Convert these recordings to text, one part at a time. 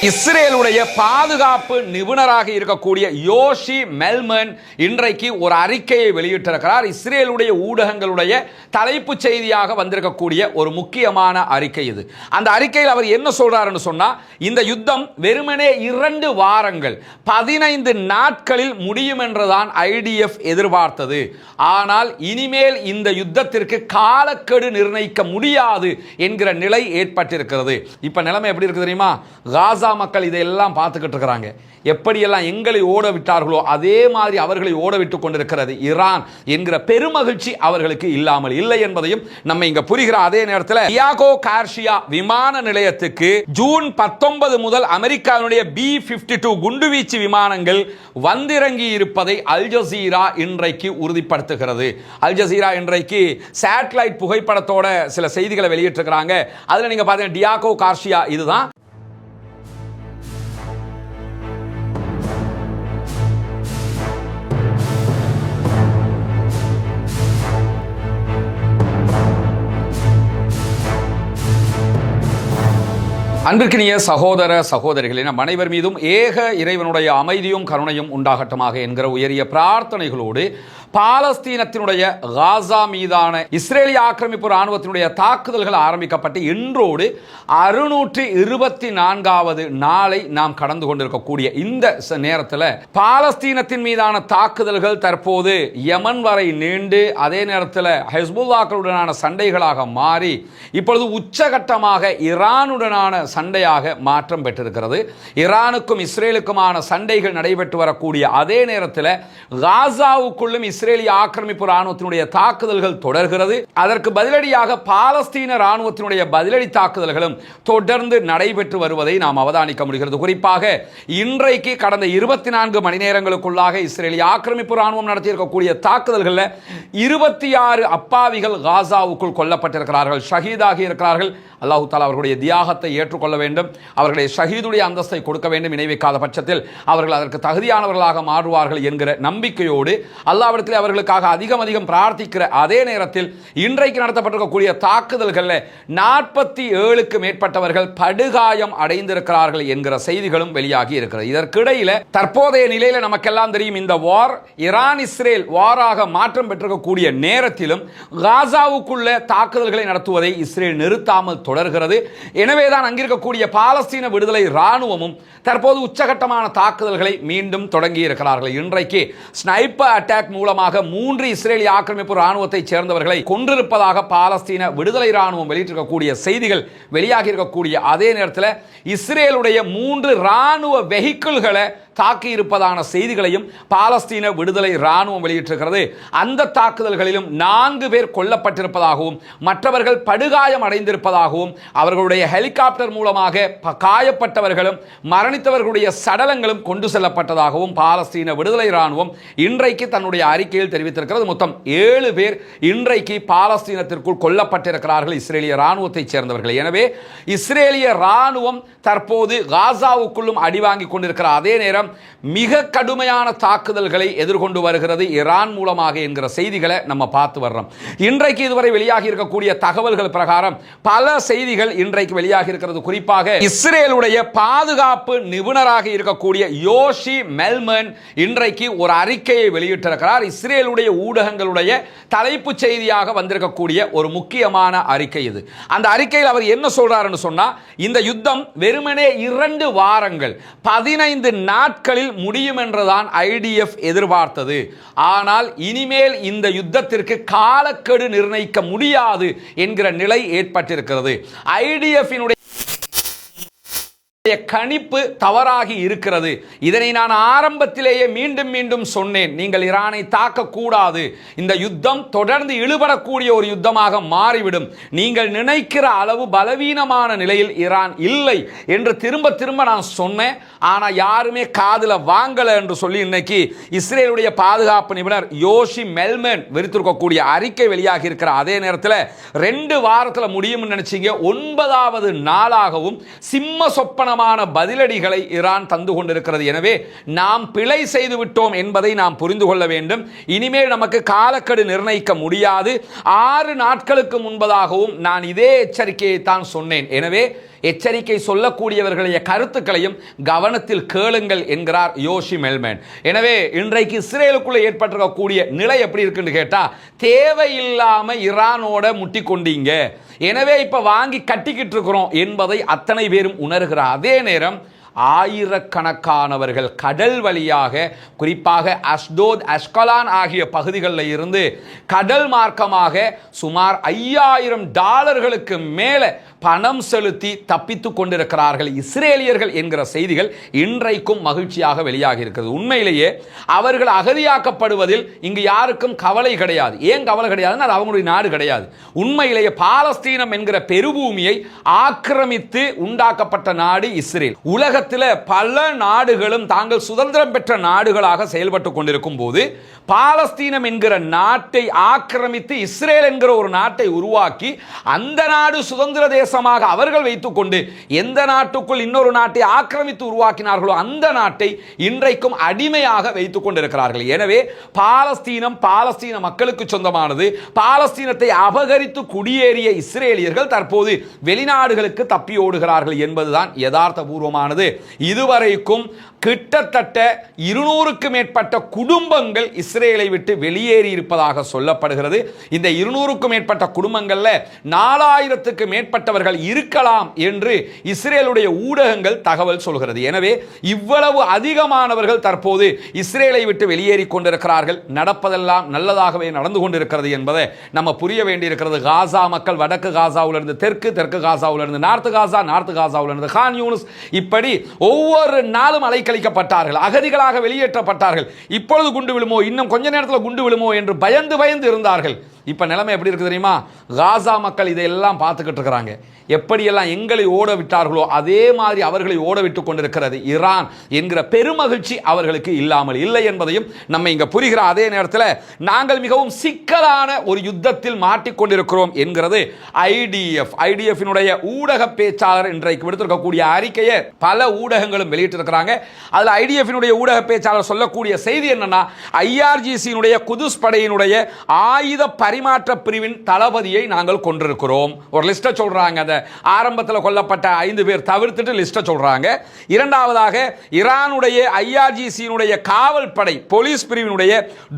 இஸ்ரேலுடைய பாதுகாப்பு நிபுணராக இருக்கக்கூடிய யோஷி மெல்மன் இன்றைக்கு ஒரு அறிக்கையை வெளியிட்டிருக்கிறார். இஸ்ரேலுடைய ஊடகங்களுடைய தலைப்புச் செய்தியாக வந்திருக்கக்கூடிய ஒரு முக்கியமான அறிக்கை இது. அந்த அறிக்கையில் அவர் என்ன சொல்றாருன்னு சொன்னா இந்த யுத்தம் வெறுமனே இரண்டு வாரங்கள் பதினைந்து நாட்களில் முடியும் என்றுதான் ஐடிஎஃப் எதிர்பார்த்தது. ஆனால் இனிமேல் இந்த யுத்தத்திற்கு காலக்கெடு நிர்ணயிக்க முடியாது என்கிற நிலை ஏற்பட்டிருக்கிறது. இப்ப நிலைமை எப்படி இருக்கு தெரியுமா? காசா மக்கள் இதையெல்லாம் பார்த்துக்கிட்டு இருக்கிறாங்க. எப்படியெல்லாம் எங்களை ஓட விட்டார்களோ அதே மாதிரி அவர்களை ஓட விட்டு கொண்டிருக்கிறது ஈரான் என்கிற பெருமகிழ்ச்சி அவர்களுக்கு இல்லாமல் இல்லை என்பதையும் நம்ம இங்க புரிகிற அதே நேரத்தில் டியாகோ கார்ஷியா விமான நிலையத்துக்கு ஜூன் பத்தொன்பது முதல் அமெரிக்காவினுடைய பி பிப்டி டூ குண்டுவீச்சு விமானங்கள் வந்திறங்கி இருப்பதை அல் ஜசீரா இன்றைக்கு உறுதிப்படுத்துகிறது. அல் ஜசீரா இன்றைக்கு சேட்டலைட் புகைப்படத்தோட சில செய்திகளை வெளியிட்டிருக்கிறாங்க. அதுல நீங்க பாத்தீங்கன்னா டியாகோ கார்ஷியா இதுதான். அன்பிற்கினிய சகோதர சகோதரிகளே நம் அனைவர் மீதும் ஏக இறைவனுடைய அமைதியும் கருணையும் உண்டாகட்டமாக என்கிற உயரிய பிரார்த்தனைகளோடு பாலஸ்தீனத்தினுடைய காசா மீதான இஸ்ரேலிய ஆக்கிரமிப்பு ராணுவத்தினுடைய தாக்குதல்கள் ஆரம்பிக்கப்பட்டு இன்றோடு அறுநூற்றி இருபத்தி நான்காவது நாளை நாம் கடந்து கொண்டிருக்கக்கூடிய இந்த நேரத்தில் பாலஸ்தீனத்தின் மீதான தாக்குதல்கள் தற்போது யமன் வரை நீண்டு அதே நேரத்தில் ஹெஸ்புல்லாக்களுடனான சண்டைகளாக மாறி இப்பொழுது உச்சகட்டமாக ஈரானுடனான சண்டையாக மாற்றம் பெற்றிருக்கிறது. ஈரானுக்கும் இஸ்ரேலுக்குமான சண்டைகள் நடைபெற்று வரக்கூடிய அதே நேரத்தில் காசாவுக்குள்ளும் இஸ்ரேலிய ஆக்கிரமிப்பு ராணுவத்தினுடைய தாக்குதல்கள் தொடர்கிறது. அதற்கு பதிலடியாக பாலஸ்தீன ராணுவத்தினுடைய பதிலடி தாக்குதல்களும் தொடர்ந்து நடைபெற்று வருவதை நாம் அவதானிக்க முடிகிறது. குறிப்பாக இன்றைக்கு கடந்த இருபத்தி நான்கு மணி நேரங்களுக்குள்ளாக இஸ்ரேலிய ஆக்கிரமிப்பு ராணுவம் நடத்தியிருக்கக்கூடிய தாக்குதல்களில் இருபத்தி ஆறு அப்பாவிகள் காசாவுக்குள் கொல்லப்பட்டிருக்கிறார்கள். ஷஹீதாகி இருக்கிறார்கள். அல்லாஹு தாலா அவர்களுடைய தியாகத்தை ஏற்றுக்கொள்ள வேண்டும். அவர்களுடைய ஷஹீதுடைய அந்தஸ்தை கொடுக்க வேண்டும். இணை வைக்காத பட்சத்தில் அவர்கள் அதற்கு தகுதியானவர்களாக மாறுவார்கள் என்கிற நம்பிக்கையோடு அல்லாவிடத்தில் அவர்களுக்காக அதிகம் அதிகம் பிரார்த்திக்கிற அதே நேரத்தில் இன்றைக்கு நடத்தப்பட்டிருக்கக்கூடிய தாக்குதல்களில் நாற்பத்தி ஏழுக்கு மேற்பட்டவர்கள் படுகாயம் அடைந்திருக்கிறார்கள் என்கிற செய்திகளும் வெளியாகி இருக்கிறது. இதற்கிடையில் தற்போதைய நிலையில் நமக்கெல்லாம் தெரியும் இந்த வார் ஈரான் இஸ்ரேல் வாராக மாற்றம் பெற்றிருக்கக்கூடிய நேரத்திலும் காசாவுக்குள்ள தாக்குதல்களை நடத்துவதை இஸ்ரேல் நிறுத்தாமல் தொடர்கிறது. எனவேதான் அங்கிருக்கக்கூடிய பாலஸ்தீன விடுதலை ராணுவமும் தற்போது உச்சகட்டமான தாக்குதல்களை மீண்டும் தொடங்கி இருக்கிறார்கள் இன்றைக்கு ஸ்னைப்பர் அட்டாக் மூலமாக மூன்று இஸ்ரேலிய ஆக்கிரமிப்பு ராணுவத்தைச் சேர்ந்தவர்களை கொன்றிருப்பதாக பாலஸ்தீன விடுதலை ராணுவம் வெளியிட்டிருக்கக்கூடிய செய்திகள் வெளியாகி இருக்கக்கூடிய அதே நேரத்தில் இஸ்ரேலுடைய மூன்று ராணுவ வெஹிக்கிள்களை தாக்கியிருப்பதான செய்திகளையும் பாலஸ்தீன விடுதலை ராணுவம் வெளியிட்டிருக்கிறது. அந்த தாக்குதல்களிலும் நான்கு பேர் கொல்லப்பட்டிருப்பதாகவும் மற்றவர்கள் படுகாயம் அடைந்திருப்பதாகவும் அவர்களுடைய ஹெலிகாப்டர் மூலமாக ப- காயப்பட்டவர்களும் மரணித்தவர்களுடைய சடலங்களும் கொண்டு செல்லப்பட்டதாகவும் பாலஸ்தீன விடுதலை ராணுவம் இன்றைக்கு தன்னுடைய அறிக்கையில் தெரிவித்திருக்கிறது. மொத்தம் ஏழு பேர் இன்றைக்கு பாலஸ்தீனத்திற்குள் கொல்லப்பட்டிருக்கிறார்கள் இஸ்ரேலிய ராணுவத்தைச் சேர்ந்தவர்கள். எனவே இஸ்ரேலிய ராணுவம் தற்போது காசாவுக்குள்ளும் அடிவாங்கிக் கொண்டிருக்கிற அதே நேரம் மிக கடுமையான தாக்குதல்களை எதிர்கொண்டு வருகிறது. ஈரான் மூலமாக என்கிற செய்திகளை நம்ம பார்த்து வர்றோம். இன்றைக்கு இதுவரை வெளியாகி இருக்கக்கூடிய தகவல்கள் பிரகாரம் பல செய்திகள் இன்றைக்கு வெளியாகி இருக்கிறது. குறிப்பாக இஸ்ரேலுடைய பாதுகாப்பு நிபுணராக இருக்கக்கூடிய யோஷி மெல்மன் இன்றைக்கு ஒரு அறிக்கையை வெளியிட்டிருக்கிறார். இஸ்ரேலுடைய ஊடகங்களுடைய தலைப்புச் செய்தியாக வந்திருக்கக்கூடிய ஒரு முக்கியமான அறிக்கை இது. அந்த அறிக்கையில் அவர் என்ன சொல்றாருன்னு சொன்னா இந்த யுத்தம் வெறுமனே இரண்டு வாரங்கள் பதினைந்து நாட்கள் நாட்களில் முடியும் என்றுதான் ஐடிஎஃப் எதிர்பார்த்தது. ஆனால் இனிமேல் இந்த யுத்தத்திற்கு காலக்கெடு நிர்ணயிக்க முடியாது என்கிற நிலை ஏற்பட்டிருக்கிறது. ஐடிஎஃபினுடைய கணிப்பு தவறாகி இருக்கிறது. இதனை நான் ஆரம்பத்திலேயே மீண்டும் மீண்டும் சொன்னேன். நீங்கள் ஈரானை தாக்கக்கூடாது. இந்த யுத்தம் தொடர்ந்து இழுபடக்கூடிய ஒரு யுத்தமாக மாறிவிடும். நீங்கள் நினைக்கிற அளவு பலவீனமான நிலையில் ஈரான் இல்லை என்று திரும்ப திரும்ப நான் சொன்னேன். ஆனால் யாருமே காதுல வாங்கல என்று சொல்லி இன்னைக்கு இஸ்ரேலுடைய பாதுகாப்பு நிபுணர் யோஷி மெல்மென் விரித்திருக்கக்கூடிய அறிக்கை வெளியாகி இருக்கிற அதே நேரத்தில் ரெண்டு வாரத்தில் முடியும்னு நினைச்சிங்க. ஒன்பதாவது நாளாகவும் சிம்ம சொப்பனமான பதிலடிகளை ஈரான் தந்து கொண்டிருக்கிறது. எனவே நாம் பிழை செய்து விட்டோம் என்பதை நாம் புரிந்து கொள்ள வேண்டும். இனிமேல் நமக்கு காலக்கெடு நிர்ணயிக்க முடியாது. ஆறு நாட்களுக்கு முன்பதாகவும் நான் இதே எச்சரிக்கையை தான் சொன்னேன். எனவே எச்சரிக்கை சொல்லக்கூடியவர்களுடைய கருத்துக்களையும் கவனத்தில் கேளுங்கள் என்கிறார் யோஷி மெல்மேன். எனவே இன்றைக்கு இஸ்ரேலுக்குள்ளே ஏற்பட்டிருக்கக்கூடிய நிலை எப்படி இருக்குன்னு கேட்டால் தேவையில்லாம ஈரானோட முட்டி கொண்டீங்க எனவே இப்ப வாங்கி கட்டிக்கிட்டு இருக்கிறோம் என்பதை அத்தனை பேரும் உணர்கிறார் அதே நேரம் ஆயிரக்கணக்கானவர்கள் கடல் வழியாக குறிப்பாக அஸ்தோத் அஸ்கலான் ஆகிய பகுதிகளில் இருந்து கடல் மார்க்கமாக சுமார் ஐயாயிரம் டாலர்களுக்கு மேலே பணம் செலுத்தி தப்பித்து கொண்டிருக்கிறார்கள் இஸ்ரேலியர்கள் என்கிற செய்திகள் இன்றைக்கும் மகிழ்ச்சியாக வெளியாகி இருக்கிறது. உண்மையிலேயே அவர்கள் அகதியாக்கப்படுவதில் இங்கு யாருக்கும் கவலை கிடையாது. ஏன் கவலை கிடையாதுன்னா அது அவங்களுடைய நாடு கிடையாது. உண்மையிலேயே பாலஸ்தீனம் என்கிற பெருபூமியை ஆக்கிரமித்து உண்டாக்கப்பட்ட நாடு இஸ்ரேல். உலக உலகத்தில் பல நாடுகளும் தாங்கள் சுதந்திரம் பெற்ற நாடுகளாக செயல்பட்டு கொண்டிருக்கும் போது பாலஸ்தீனம் என்கிற நாட்டை ஆக்கிரமித்து இஸ்ரேல் என்கிற ஒரு நாட்டை உருவாக்கி அந்த நாடு சுதந்திர தேசமாக அவர்கள் வைத்துக்கொண்டு எந்த நாட்டுக்குள் இன்னொரு நாட்டை ஆக்கிரமித்து உருவாக்கினார்களோ அந்த நாட்டை இன்றைக்கும் அடிமையாக வைத்துக் கொண்டிருக்கிறார்கள். எனவே பாலஸ்தீனம் பாலஸ்தீன மக்களுக்கு சொந்தமானது பாலஸ்தீனத்தை அபகரித்து குடியேறிய இஸ்ரேலியர்கள் தற்போது வெளிநாடுகளுக்கு தப்பி ஓடுகிறார்கள் என்பதுதான் யதார்த்த பூர்வமானது இதுவரைக்கும் கிட்டத்தட்ட இருநூறுக்கு மேற்பட்ட குடும்பங்கள் இஸ்ரேலை விட்டு வெளியேறி இருப்பதாக சொல்லப்படுகிறது. இந்த இருநூறுக்கும் மேற்பட்ட குடும்பங்கள்ல நாலாயிரத்துக்கு மேற்பட்டவர்கள் இருக்கலாம் என்று இஸ்ரேலுடைய ஊடகங்கள் தகவல் சொல்கிறது. எனவே இவ்வளவு அதிகமானவர்கள் தற்போது இஸ்ரேலை விட்டு வெளியேறி கொண்டிருக்கிறார்கள். நடப்பதெல்லாம் நல்லதாகவே நடந்து கொண்டிருக்கிறது என்பதை நம்ம புரிய வேண்டியிருக்கிறது. காசா மக்கள் வடக்கு காசாவிலிருந்து தெற்கு தெற்கு காசாவிலிருந்து நார்த்து காசா நார்த்து காசாவிலிருந்து கான் யூனிஸ் இப்படி ஒவ்வொரு நாளும் அலைக்கழிக்கப்பட்டார்கள். அகதிகளாக வெளியேற்றப்பட்டார்கள். இப்பொழுது குண்டு விழுமோ? இன்னும் கொஞ்ச நேரத்தில் குண்டு விழுமோ? என்று பயந்து பயந்து இருந்தார்கள். இப்போ நிலைமை எப்படி இருக்குது தெரியுமா? காசா மக்கள் இதையெல்லாம் பார்த்துக்கிட்டு இருக்கிறாங்க. எப்படியெல்லாம் எங்களை ஓட விட்டார்களோ அதே மாதிரி அவர்களை ஓட விட்டு கொண்டிருக்கிறது ஈரான் என்கிற பெருமகிழ்ச்சி அவர்களுக்கு இல்லாமல் இல்லை என்பதையும் நம்ம இங்கே புரிகிற அதே நேரத்தில் நாங்கள் மிகவும் சிக்கலான ஒரு யுத்தத்தில் மாட்டிக்கொண்டிருக்கிறோம் என்கிறது ஐடிஎஃப் ஐடிஎஃபினுடைய ஊடக பேச்சாளர் இன்றைக்கு விடுத்திருக்கக்கூடிய அறிக்கையை பல ஊடகங்களும் வெளியிட்டிருக்கிறாங்க. அதில் ஐடிஎஃபினுடைய ஊடக பேச்சாளர் சொல்லக்கூடிய செய்தி என்னன்னா ஐஆர்ஜிசியினுடைய குதுஸ் படையினுடைய ஆயுத பரிமாற்ற பிரிவின் தளபதியை நாங்கள் கொண்டிருக்கிறோம். ஒரு லிஸ்ட்டை சொல்கிறாங்க அந்த ஆரம்பத்தில் கொல்லப்பட்ட ஐந்து பேர் தவிர்த்துட்டு லிஸ்ட்டை சொல்கிறாங்க இரண்டாவதாக ஈரானுடைய ஐஆர்ஜிசியினுடைய காவல் படை போலீஸ் பிரிவினுடைய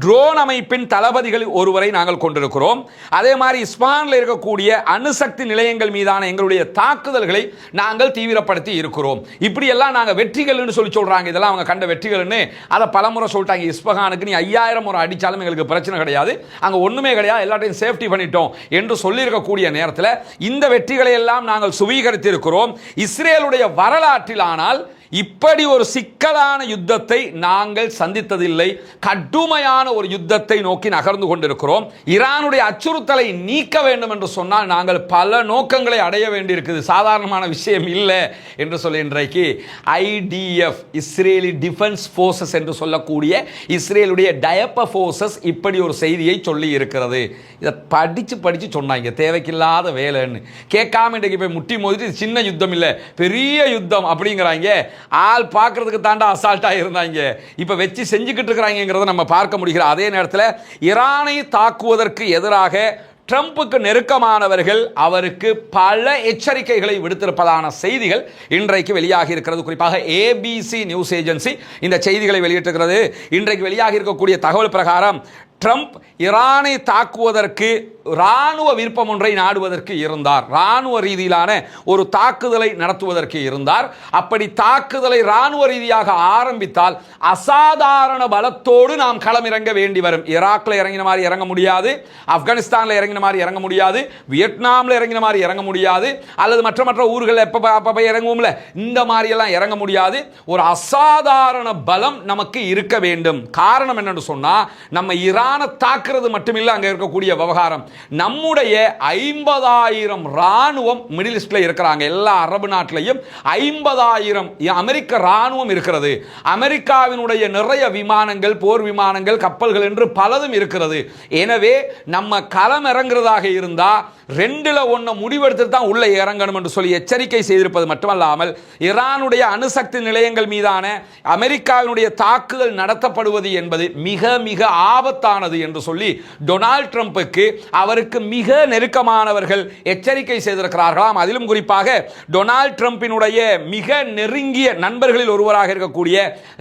ட்ரோன் அமைப்பின் தளபதிகள் ஒருவரை நாங்கள் கொண்டிருக்கிறோம். அதே மாதிரி இஸ்பானில் இருக்கக்கூடிய அணுசக்தி நிலையங்கள் மீதான எங்களுடைய தாக்குதல்களை நாங்கள் தீவிரப்படுத்தி இருக்கிறோம். இப்படியெல்லாம் நாங்கள் வெற்றிகள்னு சொல்லி சொல்கிறாங்க இதெல்லாம் அவங்க கண்ட வெற்றிகள்னு அதை பலமுறை சொல்லிட்டாங்க. இஸ்பஹானுக்கு நீ ஐயாயிரம் முறை அடித்தாலும் எங்களுக்கு பிரச்சனை கிடையாது. அங்கே ஒன்றுமே கிடையாது. எல்லாத்தையும் சேஃப்டி பண்ணிட்டோம் என்று சொல்லியிருக்கக்கூடிய நேரத்தில் இந்த வெற்றிகளை எல்லாம் நாங்கள் சுவீகரித்து இருக்கிறோம் இஸ்ரேலுடைய வரலாற்றில் ஆனால் இப்படி ஒரு சிக்கலான யுத்தத்தை நாங்கள் சந்தித்ததில்லை. கடுமையான ஒரு யுத்தத்தை நோக்கி நகர்ந்து கொண்டிருக்கிறோம். ஈரானுடைய அச்சுறுத்தலை நீக்க வேண்டும் என்று சொன்னால் நாங்கள் பல நோக்கங்களை அடைய வேண்டியிருக்குது. சாதாரணமான விஷயம் இல்லை என்று சொல்லி இன்றைக்கு ஐடிஎஃப் இஸ்ரேலி டிஃபென்ஸ் ஃபோர்ஸஸ் என்று சொல்லக்கூடிய இஸ்ரேலுடைய டயப்ப ஃபோர்ஸஸ் இப்படி ஒரு செய்தியை சொல்லி இருக்கிறது. இதை படித்து படித்து சொன்னாங்க. தேவைக்கில்லாத வேலைன்னு. கேட்காம இன்றைக்கு போய் முட்டி மோதிட்டு சின்ன யுத்தம் இல்லை. பெரிய யுத்தம் அப்படிங்கிறாங்க. ஆள் பார்க்கறதுக்கு தாண்டா அசால்ட்டாக இருந்தாங்க இப்போ வச்சு செஞ்சுக்கிட்டு இருக்கிறாங்கிறத நம்ம பார்க்க முடிகிற அதே நேரத்தில் ஈரானை தாக்குவதற்கு எதிராக ட்ரம்ப்புக்கு நெருக்கமானவர்கள் அவருக்கு பல எச்சரிக்கைகளை விடுத்திருப்பதான செய்திகள் இன்றைக்கு வெளியாகி இருக்கிறது. குறிப்பாக ஏபிசி நியூஸ் ஏஜென்சி இந்த செய்திகளை வெளியிட்டிருக்கிறது. இன்றைக்கு வெளியாகி இருக்கக்கூடிய தகவல் பிரகாரம் ட்ரம்ப் ஈரானை தாக்குவதற்கு இராணுவ விருப்பம் ஒன்றை நாடுவதற்கு இருந்தார். இராணுவ ரீதியிலான ஒரு தாக்குதலை நடத்துவதற்கு இருந்தார். அப்படி தாக்குதலை இராணுவ ரீதியாக ஆரம்பித்தால் அசாதாரண பலத்தோடு நாம் களமிறங்க வேண்டி வரும். ஈராக்ல இறங்கின மாதிரி இறங்க முடியாது. ஆப்கானிஸ்தானில் இறங்கின மாதிரி இறங்க முடியாது. வியட்நாமில் இறங்கின மாதிரி இறங்க முடியாது. அல்லது மற்ற மற்ற ஊர்களில் எப்போ அப்போ போய் இறங்குவோம்ல இந்த மாதிரியெல்லாம் இறங்க முடியாது. ஒரு அசாதாரண பலம் நமக்கு இருக்க வேண்டும். காரணம் என்னன்னு சொன்னால் நம்ம ஈரானை தாக்குறது மட்டுமில்லை அங்கே இருக்கக்கூடிய விவகாரம். நம்முடைய ஐம்பதாயிரம் ராணுவம் மிடில் ஈஸ்டில் இருக்கிறாங்க. எல்லா அரபு நாட்டிலையும் ஐம்பதாயிரம் அமெரிக்க ராணுவம் இருக்கிறது. அமெரிக்காவினுடைய நிறைய விமானங்கள் போர் விமானங்கள் கப்பல்கள் என்று பலதும் இருக்கிறது. எனவே நம்ம களம் இறங்குறதாக இருந்தால் ரெண்டில் ஒன்று முடிவெடுத்து தான் உள்ளே இறங்கணும் என்று சொல்லி எச்சரிக்கை செய்திருப்பது மட்டுமல்லாமல் ஈரானுடைய அணுசக்தி நிலையங்கள் மீதான அமெரிக்காவினுடைய தாக்குதல் நடத்தப்படுவது என்பது மிக மிக ஆபத்தானது என்று சொல்லி டொனால்ட் ட்ரம்புக்கு அவருக்கு மிக நெருக்கமானவர்கள் எச்சரிக்கை செய்திருக்கிறார்களாம். அதிலும் குறிப்பாக டொனால்ட் ட்ரம்பினுடைய மிக நெருங்கிய நண்பர்களில் ஒருவராக இருக்கக்கூடிய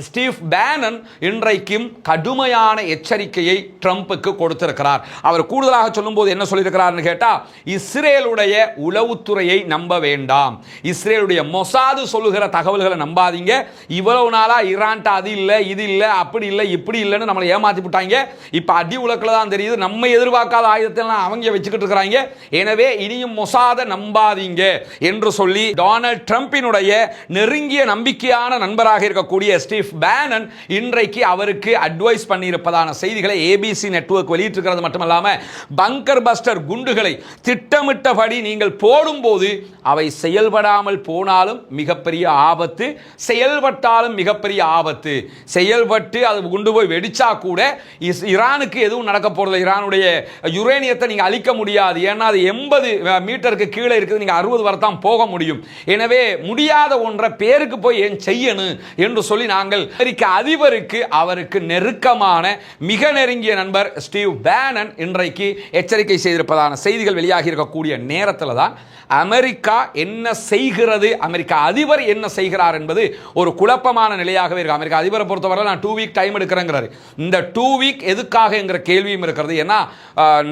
ஸ்டீவ் பேனன் இன்றைக்கும் கடுமையான எச்சரிக்கையை ட்ரம்ப்புக்கு கொடுத்திருக்கிறார். அவர் கூடுதலாக சொல்லும்போது என்ன சொல்லியிருக்கிறார்னு கேட்டால் இஸ்ரேலுடைய உளவுத்துறையை நம்ப வேண்டாம். இஸ்ரேலுடைய மொசாது சொல்லுகிற தகவல்களை நம்பாதீங்க. இவ்வளவு நாளா ஈரான்ட்ட அது இல்லை இது இல்லை அப்படி இல்லை இப்படி இல்லைன்னு நம்மளை ஏமாத்தி விட்டாங்க இப்போ அடி உலக்கில் தான் தெரியுது. நம்ம எதிர்பார்க்காத ஆயுதத்தெல்லாம் அவங்க வச்சுக்கிட்டு இருக்கிறாங்க. எனவே இனியும் மொசாத நம்பாதீங்க என்று சொல்லி டொனால்ட் ட்ரம்பினுடைய நெருங்கிய நம்பிக்கையான நண்பராக இருக்கக்கூடிய ஸ்டீவ் பேனன் இன்றைக்கு அவருக்கு அட்வைஸ் பண்ணியிருப்பதான செய்திகளை ஏபிசி நெட்வொர்க் வெளியிட்டிருக்கிறது மட்டுமல்லாம பங்கர் பஸ்டர் குண்டுகளை திட்டமிட்டபடி நீங்கள் போடும்போது அவை செயல்படாமல் போனாலும் மிகப்பெரிய ஆபத்து செயல்பட்டாலும் மிகப்பெரிய ஆபத்து. செயல்பட்டு அது குண்டு போய் வெடிச்சா கூட இஸ்- ஈரானுக்கு எதுவும் நடக்க போகிறது ஈரானுடைய யுரேனியத்தை நீங்க அழிக்க முடியாது. ஏன்னா அது எண்பது மீட்டருக்கு கீழே இருக்குது. நீங்கள் அறுபது வரத்தான் போக முடியும். எனவே முடியாத ஒன்றை பேருக்கு போய் ஏன் செய்யணும் என்று சொல்லி நாங்கள் அமெரிக்க அதிபருக்கு அவருக்கு நெருக்கமான மிக நெருங்கிய நண்பர் ஸ்டீவ் பேனன் இன்றைக்கு எச்சரிக்கை செய்திருப்பதான செய்திகள் வெளியாகி இருக்கக்கூடிய நேரத்தில் தான் அமெரிக்கா என்ன செய்கிறது அமெரிக்கா அதிபர் என்ன செய்கிறார் என்பது ஒரு குழப்பமான நிலையாகவே இருக்கு. அமெரிக்கா அதிபரை பொறுத்தவரை நான் டூ வீக் டைம் எடுக்கிறேங்கிறாரு. இந்த டூ வீக் எதுக்காக என்கிற கேள்வியும் இருக்கிறது. ஏன்னா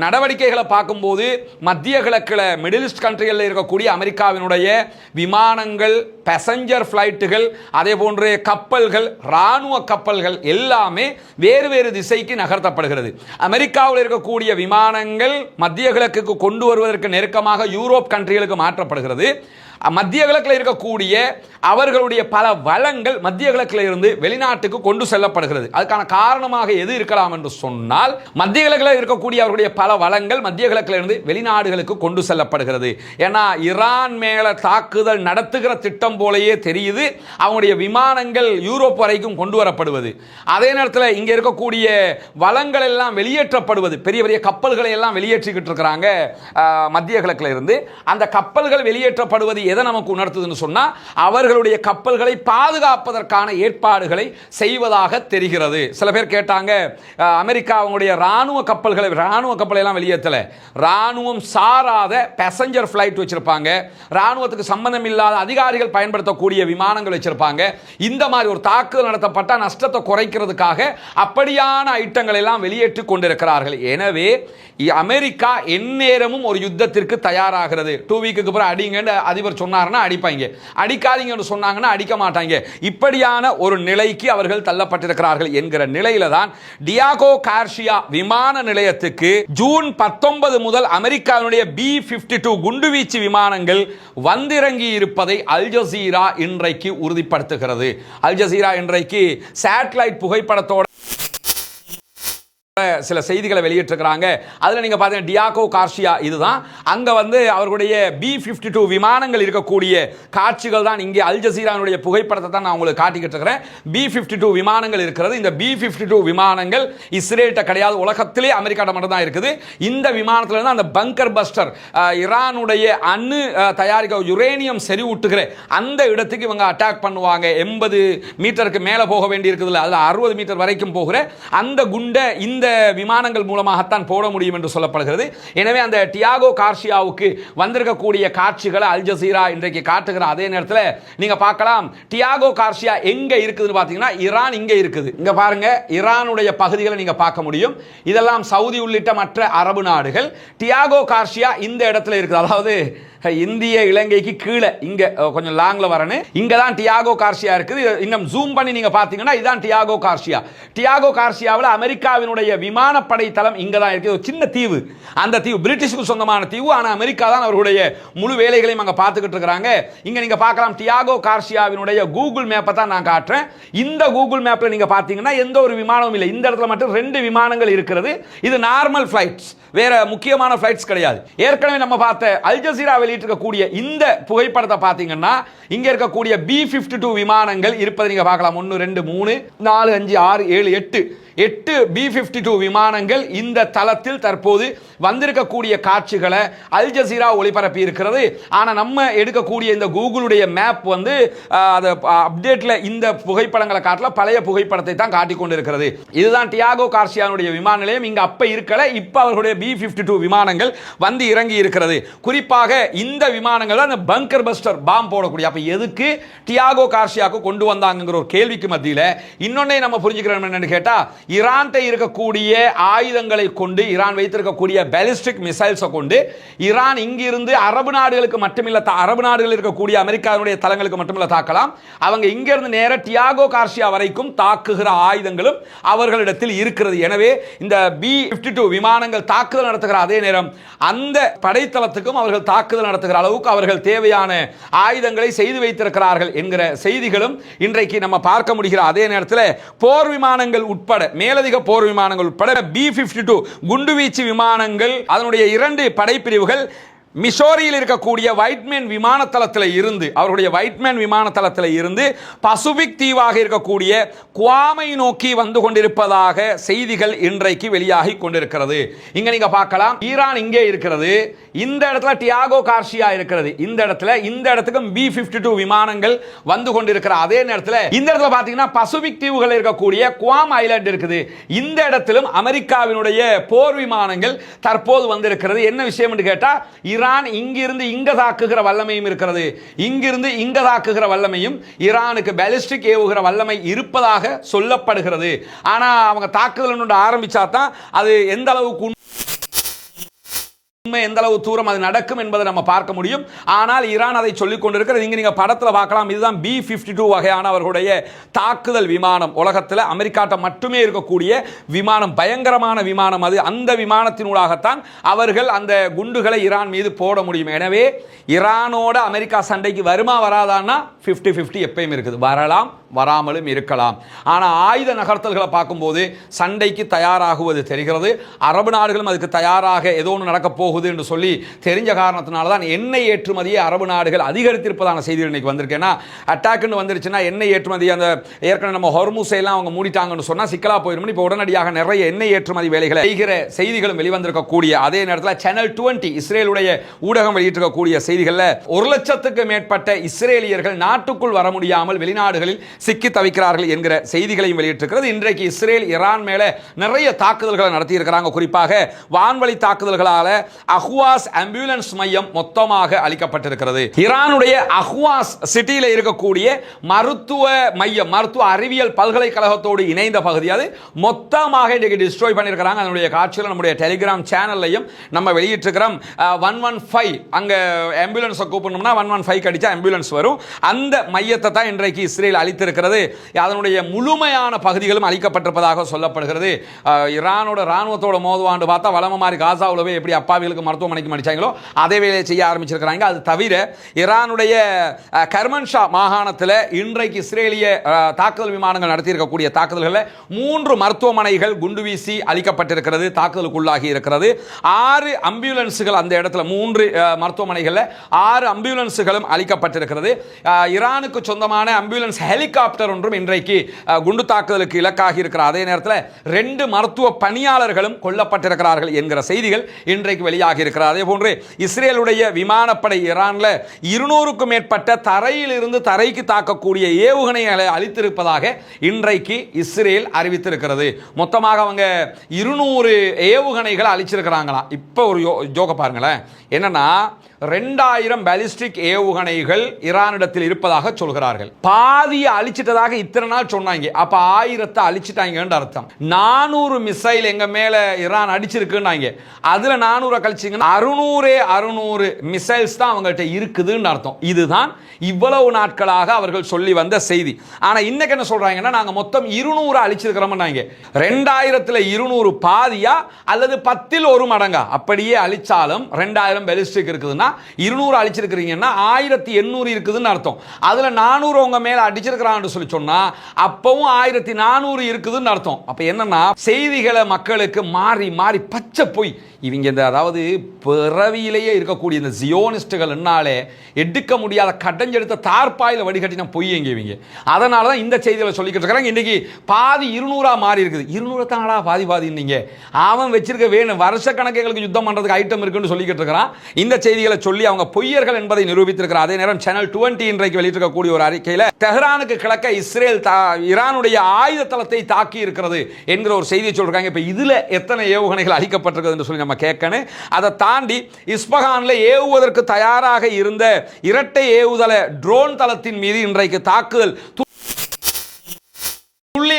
நடவடிக்கை அறிக்கைகளை பார்க்கும்போது மத்திய கிழக்கில் மிடில் ஈஸ்ட் கண்ட்ரிகளில் இருக்கக்கூடிய அமெரிக்காவினுடைய விமானங்கள் பேசஞ்சர் ஃப்ளைட்டுகள் அதே போன்று கப்பல்கள் இராணுவ கப்பல்கள் எல்லாமே வேறு வேறு திசைக்கு நகர்த்தப்படுகிறது. அமெரிக்காவில் இருக்கக்கூடிய விமானங்கள் மத்திய கிழக்குக்கு கொண்டு வருவதற்கு நெருக்கமாக யூரோப் கண்ட்ரிகளுக்கு மாற்றப்படுகிறது. மத்திய கிழக்கில் இருக்கக்கூடிய அவர்களுடைய பல வளங்கள் மத்திய கிழக்கில் இருந்து வெளிநாட்டுக்கு கொண்டு செல்லப்படுகிறது. அதுக்கான காரணமாக எது இருக்கலாம் என்று சொன்னால் மத்திய கிழக்கில் இருக்கக்கூடிய அவருடைய பல வளங்கள் மத்திய கிழக்கில் இருந்து வெளிநாடுகளுக்கு கொண்டு செல்லப்படுகிறது. ஏன்னா ஈரான் மேல தாக்குதல் நடத்துகிற திட்டம் போலயே தெரியுது. அவங்களுடைய விமானங்கள் யூரோப் வரைக்கும் கொண்டு வரப்படுவது. அதே நேரத்தில் இங்க இருக்கக்கூடிய வளங்கள் எல்லாம் வெளியேற்றப்படுவது. பெரிய பெரிய கப்பல்களை எல்லாம் வெளியேற்றிக்கிட்டு இருக்கிறாங்க மத்திய கிழக்கில் இருந்து. அந்த கப்பல்கள் வெளியேற்றப்படுவது எதை நமக்கு உணர்த்துதுன்னு சொன்னா அவர்களுடைய கப்பல்களை பாதுகாப்பதற்கான ஏற்பாடுகளை செய்வதாக தெரிகிறது. சில பேர் கேட்டாங்க அமெரிக்கா அவங்களுடைய ராணுவ கப்பல்களை ராணுவ கப்பலை எல்லாம் வெளியேற்றல. ராணுவம் சாராத பேசஞ்சர் ஃப்ளைட் வச்சிருப்பாங்க. ராணுவத்துக்கு சம்பந்தம் இல்லாத அதிகாரிகள் பயன்படுத்தக்கூடிய விமானங்கள் வச்சிருப்பாங்க. இந்த மாதிரி ஒரு தாக்குதல் நடத்தப்பட்ட நஷ்டத்தை குறைக்கிறதுக்காக அப்படியான ஐட்டங்கள் எல்லாம் வெளியேற்றி கொண்டிருக்கிறார்கள். எனவே அமெரிக்கா எந்நேரமும் ஒரு யுத்தத்திற்கு தயாராகிறது. டூ வீக்குக்கு அப்புறம் அடிங்கன்னு அதிபர் சொன்னார்னா அடிப்பாங்க அடிக்காதீங்கன்னு சொன்னாங்கன்னா அடிக்க மாட்டாங்க இப்படியான ஒரு நிலைக்கு அவர்கள் தள்ளப்பட்டிருக்கிறார்கள் என்கிற நிலையில தான் டியாகோ கார்ஷியா விமான நிலையத்துக்கு ஜூன் பத்தொன்பது முதல் அமெரிக்காவினுடைய பி பிப்டி டூ குண்டுவீச்சு விமானங்கள் வந்திறங்கி இருப்பதை அல் ஜசீரா இன்றைக்கு உறுதிப்படுத்துகிறது. அல் ஜசீரா இன்றைக்கு சேட்டலைட் புகைப்படத்தோட சில செய்திகளை வெளியிட்டிருக்கிறாங்க. அதில் நீங்கள் பார்த்தீங்கன்னா டியாகோ கார்ஷியா இதுதான். அங்கே வந்து அவர்களுடைய பி ஃபிஃப்டி டூ விமானங்கள் இருக்கக்கூடிய காட்சிகள் தான் இங்கே அல் ஜசீரானுடைய புகைப்படத்தை தான் நான் உங்களுக்கு காட்டிக்கிட்டு இருக்கிறேன். பி ஃபிஃப்டி டூ விமானங்கள் இருக்கிறது. இந்த பி ஃபிஃப்டி டூ விமானங்கள் இஸ்ரேல்கிட்ட கிடையாது. உலகத்திலே அமெரிக்காட்ட மட்டும் தான் இருக்குது. இந்த விமானத்திலிருந்து அந்த பங்கர் பஸ்டர் இரானுடைய ஈரானுடைய அணு தயாரிக்க யுரேனியம் செறிவூட்டுகிற அந்த இடத்துக்கு இவங்க அட்டாக் பண்ணுவாங்க. எண்பது மீட்டருக்கு மேலே போக வேண்டியிருக்குதுல்ல. அதில் அறுபது மீட்டர் வரைக்கும் போகிற அந்த குண்டை இந்த விமானங்கள் மூலமாகத்தான் போட முடியும் என்று சொல்லப்படுகிறது. எனவே அந்த டியாகோ கார்ஷியாவுக்கு வந்திருக்கக்கூடிய காட்சிகளை அல் ஜசீரா இன்றைக்கு காட்டுகிற அதே நேரத்தில் நீங்க பார்க்கலாம் டியாகோ கார்ஷியா எங்க இருக்குதுன்னு பார்த்தீங்கன்னா ஈரான் இங்கே இருக்குது. இங்க பாருங்க ஈரானுடைய பகுதிகளை நீங்க பார்க்க முடியும். இதெல்லாம் சவுதி உள்ளிட்ட மற்ற அரபு நாடுகள். டியாகோ கார்ஷியா இந்த இடத்துல இருக்குது. அதாவது இந்திய இலங்கைக்கு கீழே இங்க கொஞ்சம் லாங்கில் வரணும் இங்கே தான் டியாகோ கார்ஷியா இருக்குது. இன்னும் ஜூம் பண்ணி நீங்க பார்த்தீங்கன்னா இதுதான் டியாகோ கார்ஷியா. டியாகோ கார்ஷியாவில் அமெரிக்காவினுடைய விமானப்படை தளம் இங்கே தான் இருக்குது ஒரு சின்ன தீவு. அந்த தீவு பிரிட்டிஷுக்கு சொந்தமான தீவு. ஆனா அமெரிக்கா தான் அவர்களுடைய முழு வேலைகளையும் அங்க பார்த்துக்கிட்டு இருக்கிறாங்க. இங்க நீங்க பார்க்கலாம் டியாகோ கார்ஷியாவினுடைய கூகுள் மேப்பை தான் நான் காட்டுறேன். இந்த கூகுள் மேப்பில் நீங்க பார்த்தீங்கன்னா எந்த ஒரு விமானமும் இல்லை. இந்த இடத்துல மட்டும் ரெண்டு விமானங்கள் இருக்கிறது. இது நார்மல் ஃப்ளைட்ஸ் வேற முக்கியமான ஃப்ளைட்ஸ் கிடையாது. ஏற்கனவே நம்ம பார்த்த அல்ஜசீரா வெளியிட்டிருக்கக்கூடிய இந்த புகைப்படத்தை பார்த்தீங்கன்னா இங்கே இருக்கக்கூடிய பி ஃபிஃப்டி டூ விமானங்கள் இருப்பதை நீங்க பார்க்கலாம். ஒன்று ரெண்டு மூணு நாலு அஞ்சு ஆறு ஏழு எட்டு. எட்டு பி பிப்டி டூ விமானங்கள் இந்த தளத்தில் தற்போது வந்திருக்கக்கூடிய காட்சிகளை அல் ஜசீரா ஒளிபரப்பி இருக்கிறது ஆனால் நம்ம எடுக்கக்கூடிய இந்த கூகுளுடைய மேப் வந்து அதை அப்டேட்டில் இந்த புகைப்படங்களை காட்டல பழைய புகைப்படத்தை தான் காட்டிக் கொண்டிருக்கிறது இதுதான் டியாகோ கார்சியானுடைய விமான நிலையம். இங்கே அப்போ இருக்கல இப்போ அவர்களுடைய பி பிப்டி டூ விமானங்கள் வந்து இறங்கி இருக்கிறது. குறிப்பாக இந்த விமானங்கள் தான் பங்கர் பஸ்டர் பாம் போடக்கூடிய. அப்போ எதுக்கு டியாகோ கார்சியாவுக்கு கொண்டு வந்தாங்கங்கிற ஒரு கேள்விக்கு மத்தியில் இன்னொன்னே நம்ம புரிஞ்சுக்கிறோம் என்னன்னு கேட்டால் ஈரான்கிட்ட இருக்கக்கூடிய ஆயுதங்களை கொண்டு ஈரான் வைத்திருக்கக்கூடிய பேலிஸ்டிக் மிசைல்ஸை கொண்டு ஈரான் இங்கிருந்து அரபு நாடுகளுக்கு மட்டுமில்ல அரபு நாடுகளில் இருக்கக்கூடிய அமெரிக்காவுடைய தளங்களுக்கு மட்டுமில்ல தாக்கலாம். அவங்க இங்கிருந்து நேர டியாகோ கார்சியா வரைக்கும் தாக்குகிற ஆயுதங்களும் அவர்களிடத்தில் இருக்கிறது. எனவே இந்த பி பிப்டி டூ விமானங்கள் தாக்குதல் நடத்துகிற அதே நேரம் அந்த படைத்தளத்துக்கும் அவர்கள் தாக்குதல் நடத்துகிற அளவுக்கு அவர்கள் தேவையான ஆயுதங்களை செய்து வைத்திருக்கிறார்கள் என்கிற செய்திகளும் இன்றைக்கு நம்ம பார்க்க முடிகிற அதே நேரத்தில் போர் விமானங்கள் உட்பட மேலதிக போர் விமானங்கள் உட்பட பி பிப்டி டூ குண்டுவீச்சு விமானங்கள் அதனுடைய இரண்டு படைப்பிரிவுகள் மிஷோரியில் இருக்கக்கூடிய வைட்மேன் விமானத்தளத்தில் இருந்து அவருடைய வைட்மேன் விமானத்தளத்தில் இருந்து பசுபிக் தீவாக இருக்கக்கூடிய குவாமை நோக்கி வந்து கொண்டிருப்பதாக செய்திகள் இன்றைக்கு வெளியாகி கொண்டிருக்கிறது. இங்க நீங்க பார்க்கலாம். ஈரான் இங்கே இருக்கிறது. இந்த இடத்துல டியாகோ கார்சியா இருக்கிறது. இந்த இடத்துல இந்த இடத்துக்கும் பி பிப்டி டூ விமானங்கள் வந்து கொண்டிருக்கிற அதே நேரத்தில் இந்த இடத்துல பார்த்தீங்கன்னா பசுபிக் தீவுகள் இருக்கக்கூடிய குவாம் ஐலாண்ட் இருக்குது. இந்த இடத்திலும் அமெரிக்காவினுடைய போர் விமானங்கள் தற்போது வந்திருக்கிறது. என்ன விஷயம் என்று கேட்டால் ஈரான் இங்கிருந்து இங்க தாக்குகிற வல்லமையும் இருக்கிறது. இங்கிருந்து இங்க தாக்குகிற வல்லமையும் ஈரானுக்கு பேலிஸ்டிக் ஏவுகிற வல்லமை இருப்பதாக சொல்லப்படுகிறது. ஆனா அவங்க தாக்குதல் ஆரம்பிச்சா தான் அது எந்த அளவுக்கு உண்மை எந்த அளவு தூரம் அது நடக்கும் என்பதை நம்ம பார்க்க முடியும். ஆனால் ஈரான் அதை சொல்லிக் கொண்டிருக்கிறது. இங்கே நீங்கள் படத்தில் பார்க்கலாம். இதுதான் பி ஃபிஃப்டி டூ வகையான அவர்களுடைய தாக்குதல் விமானம். உலகத்தில் அமெரிக்காட்ட மட்டுமே இருக்கக்கூடிய விமானம். பயங்கரமான விமானம் அது. அந்த விமானத்தினூடாகத்தான் அவர்கள் அந்த குண்டுகளை ஈரான் மீது போட முடியும். எனவே ஈரானோட அமெரிக்கா சண்டைக்கு வருமா வராதான்னா 50 50 எப்பயும் இருக்குது. வரலாம் வராமலும் இருக்கலாம். ஆனால் ஆயுத நகர்த்தல்களை பார்க்கும்போது சண்டைக்கு தயாராகுவது தெரிகிறது. அரபு நாடுகளும் அதுக்கு தயாராக ஏதோ ஒன்று நடக்கப்போ போகுது என்று சொல்லி தெரிஞ்ச காரணத்தினால தான் எண்ணெய் ஏற்றுமதியை அரபு நாடுகள் அதிகரித்திருப்பதான செய்தி இன்னைக்கு வந்திருக்கேன்னா அட்டாக்னு வந்துருச்சுன்னா எண்ணெய் ஏற்றுமதி அந்த ஏற்கனவே நம்ம ஹொர்முசை எல்லாம் அவங்க மூடிட்டாங்கன்னு சொன்னால் சிக்கலாக போயிடும் இப்போ உடனடியாக நிறைய எண்ணெய் ஏற்றுமதி வேலைகளை செய்கிற செய்திகளும் வெளிவந்திருக்கக்கூடிய அதே நேரத்தில் சேனல் டுவெண்ட்டி இஸ்ரேலுடைய ஊடகம் வெளியிட்டிருக்கக்கூடிய செய்திகளில் ஒரு லட்சத்துக்கு மேற்பட்ட இஸ்ரேலியர்கள் நாட்டுக்குள் வர முடியாமல் வெளிநாடுகளில் சிக்கி தவிக்கிறார்கள் என்கிற செய்திகளையும் வெளியிட்டிருக்கிறது. இன்றைக்கு இஸ்ரேல் ஈரான் மேலே நிறைய தாக்குதல்களை நடத்தியிருக்கிறாங்க. குறிப்பாக வான்வழி தாக்குதல்களால் அஹ்வாஸ் ஆம்புலன்ஸ் மையம் மொத்தமாக அளிக்கப்பட்டிருக்கிறது. ஈரானுடைய அஹ்வாஸ் சிட்டியில் இருக்கக்கூடிய மருத்துவ மையம் மருத்துவ அறிவியல் பல்கலைக்கழகத்தோடு இணைந்த பகுதி. அது மொத்தமாக இன்றைக்கு டிஸ்ட்ராய் பண்ணியிருக்கிறாங்க. அதனுடைய காட்சியில் நம்முடைய டெலிகிராம் சேனல்லையும் நம்ம வெளியிட்டிருக்கிறோம். ஒன் ஒன் ஃபைவ் அங்கே ஆம்புலன்ஸை கூப்பிடணும்னா ஒன் ஒன் ஃபைவ் கடிச்சா ஆம்புலன்ஸ் வரும். அந்த மையத்தை தான் இன்றைக்கு இஸ்ரேல் அளித்திருக்கிறது. அதனுடைய முழுமையான பகுதிகளும் அளிக்கப்பட்டிருப்பதாக சொல்லப்படுகிறது. ஈரானோட ராணுவத்தோட மோதுவாண்டு பார்த்தா வளம மாதிரி காசாவில் போய் எப்படி அப்பாவிகளுக்கு மருத்துவமனைக்கு மடிச்சாங்களோ அதே வேலையை செய்ய ஆரம்பிச்சிருக்கிறாங்க. அது தவிர ஈரானுடைய கர்மன்ஷா மாகாணத்தில் இன்றைக்கு இஸ்ரேலிய தாக்குதல் விமானங்கள் நடத்தியிருக்கக்கூடிய தாக்குதல்களில் மூன்று மருத்துவமனைகள் குண்டு வீசி அளிக்கப்பட்டிருக்கிறது தாக்குதலுக்குள்ளாகி இருக்கிறது. ஆறு அம்புலன்ஸுகள் அந்த இடத்துல மூன்று மருத்துவமனைகளில் ஆறு அம்புலன்ஸுகளும் அளிக்கப்பட்டிருக்கிறது ஈரானுக்கு சொந்தமான அம்புலன்ஸ் ஹெலிகாப்டர் ஒன்றும் இன்றைக்கு குண்டு தாக்குதலுக்கு இலக்காகி இருக்கிற அதே நேரத்தில் ரெண்டு மருத்துவ பணியாளர்களும் கொல்லப்பட்டிருக்கிறார்கள் என்கிற செய்திகள் இன்றைக்கு வெளியே அதிகாரியாக இருக்கிறார். அதே போன்று இஸ்ரேலுடைய விமானப்படை ஈரானில் இருநூறுக்கும் மேற்பட்ட தரையிலிருந்து தரைக்கு தாக்கக்கூடிய ஏவுகணைகளை அளித்திருப்பதாக இன்றைக்கு இஸ்ரேல் அறிவித்திருக்கிறது. மொத்தமாக அவங்க இருநூறு ஏவுகணைகளை அழிச்சிருக்கிறாங்களாம் இப்போ ஒரு யோ- ஜோக்க பாருங்களேன். என்னன்னா ரெண்டாயிரம் பாலிஸ்டிக் ஏவுகணைகள் ஈரானிடத்தில் இருப்பதாக சொல்கிறார்கள். பாதியை அழிச்சிட்டதாக இத்தனை நாள் சொன்னாங்க. அப்ப ஆயிரத்தை அழிச்சிட்டாங்கன்னு அர்த்தம். நானூறு மிசைல் எங்க மேல ஈரான் அடிச்சிருக்குன்னாங்க. அதுல நானூறு கழிச்சிங்கன்னா அறுநூறே அறுநூறு மிசைல்ஸ் தான் அவங்கள்ட்ட இருக்குதுன்னு அர்த்தம். இதுதான் இவ்வளவு நாட்களாக அவர்கள் சொல்லி வந்த செய்தி. ஆனா இன்னைக்கு என்ன சொல்றாங்கன்னா நாங்க மொத்தம் இருநூறு அழிச்சிருக்கிறோம்னாங்க. ரெண்டாயிரத்துல இருநூறு பாதியா அல்லது பத்தில் ஒரு மடங்கா? அப்படியே அழிச்சாலும் ரெண்டாயிரம் பெலிஸ்டிக் இருக்குதுன்னா இருநூறு அழிச்சிருக்கிறீங்கன்னா ஆயிரத்தி எண்ணூறு இருக்குதுன்னு அர்த்தம். அதுல நானூறு உங்க மேல அடிச்சிருக்கிறான்னு சொல்லி சொன்னா அப்பவும் ஆயிரத்தி நானூறு இருக்குதுன்னு அர்த்தம். அப்ப என்னன்னா செய்திகளை மக்களுக்கு மாறி மாறி பச்சை போய் இவங்க இந்த அதாவது பிறவியிலேயே இருக்கக்கூடிய இந்த ஜியோனிஸ்டுகள் என்னாலே எடுக்க முடியாத கடைஞ்செடுத்த தார்பாயில் வடிகட்டின பொய்யங்க இவங்க. அதனால தான் இந்த செய்திகளை சொல்லிக்கிட்டு இருக்கிறாங்க இன்றைக்கி பாதி இருநூறா மாறி இருக்குது. இருநூறு தானடா பாதி பாதி நீங்க அவன் வச்சிருக்க வேணும். வருஷ கணக்குகளுக்கு யுத்தம் பண்ணுறதுக்கு ஐட்டம் இருக்குன்னு சொல்லிக்கிட்டு இருக்கிறான். இந்த செய்திகளை சொல்லி அவங்க பொய்யர்கள் என்பதை நிரூபித்திருக்கிறார். அதே நேரம் சேனல் டுவெண்ட்டி இன்றைக்கு வெளியிட்டிருக்கக்கூடிய ஒரு அறிக்கையில் தெஹ்ரானுக்கு கிழக்க இஸ்ரேல் தா ஈரானுடைய ஆயுத தளத்தை தாக்கி இருக்கிறது என்கிற ஒரு செய்தியை சொல்றாங்க இப்போ இதில் எத்தனை ஏவுகணைகள் அளிக்கப்பட்டிருக்கிறது என்று சொல்லி நம்ம கேட்கணும் அதை தாண்டி இஸ்பகானில் ஏவுவதற்கு தயாராக இருந்த இரட்டை ஏவுதள ட்ரோன் தளத்தின் மீது இன்றைக்கு தாக்குதல்.